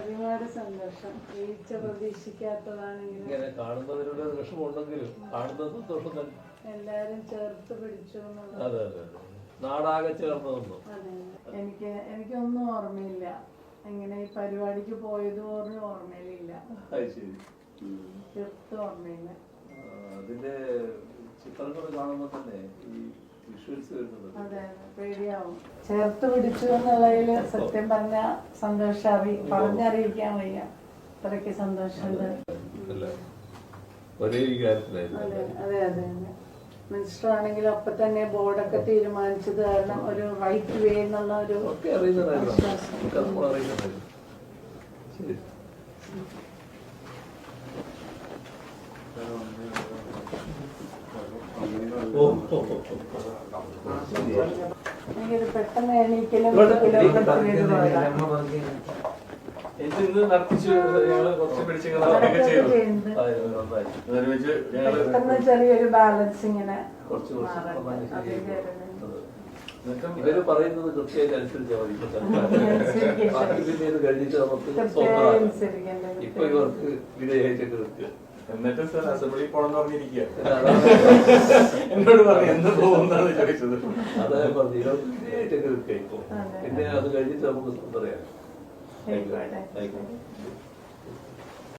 ഒരുപാട് സന്തോഷം. വീഴ്ച പ്രതീക്ഷിക്കാത്തതാണെങ്കിലും ഇങ്ങനെ. കാണുന്നതിനുള്ള ഒരു വിഷമമുണ്ടെങ്കിലും കാണുന്ന സന്തോഷം തന്നെ. എല്ലാരും ചേർത്ത് പിടിച്ചു എന്നുള്ളത്. അതെ അതെ അതെ. നാടാകെ ചേർന്ന് അതെ എനിക്ക് എനിക്കൊന്നും ഓർമ്മയില്ല. ഇങ്ങനെ ഈ പരിപാടിക്ക് പോയത് പോലും ഓർമ്മയിലില്ല. അത് ശരി. ഉം, തീർത്തും ഓർമ്മയില്ല. ആ, അതിന്റെ ചിത്രങ്ങൾ കാണുമ്പോൾ തന്നെ ഈ അതെ പേടിയാവും. ചേർത്ത് പിടിച്ചു എന്നുള്ളതിൽ സത്യം പറഞ്ഞ സന്തോഷാവി. അറി പറഞ്ഞറിയിക്കാൻ വയ്യ. അത്രയ്ക്ക് സന്തോഷമുണ്ട്. അല്ലേ ഒരേ വികാരത്തിലായിരുന്നു അതെ അതെ അതെ മിനിസ്റ്റർ ആണെങ്കിൽ അപ്പൊ തന്നെ ബോർഡൊക്കെ തീരുമാനിച്ചത് കാരണം ഒരു റൈറ്റ് വേ എന്നുള്ള ഒരു ശരി. പെട്ടെന്ന് എണീക്കലും ഇന്ന് നടത്തിച്ച് ഞങ്ങൾ കുറച്ച് ചെയ്തു. ഒരുമിച്ച് ഞങ്ങൾ ചെറിയൊരു ബാലൻസ് ഇങ്ങനെ കുറച്ച്. എന്നിട്ടും ഇവർ പറയുന്നത് കൃത്യമായിട്ട് അനുസരിച്ചാൽ മതി കഴിഞ്ഞിട്ട് നമുക്ക് അനുസരിക്കേണ്ടത്. ഇപ്പൊ ഇവർക്ക് വിധേയമായിട്ടൊക്കെ നിൽക്കുക എന്നിട്ട് സർ അസംബ്ലി പോണെന്ന് പറഞ്ഞിരിക്കുക എന്നോട് പറഞ്ഞു എന്ന് പോകുന്നാണ് ചോദിച്ചത്. അതായത് പറഞ്ഞു പിന്നെ അത് കഴിഞ്ഞിട്ട് നമുക്ക് പറയാം.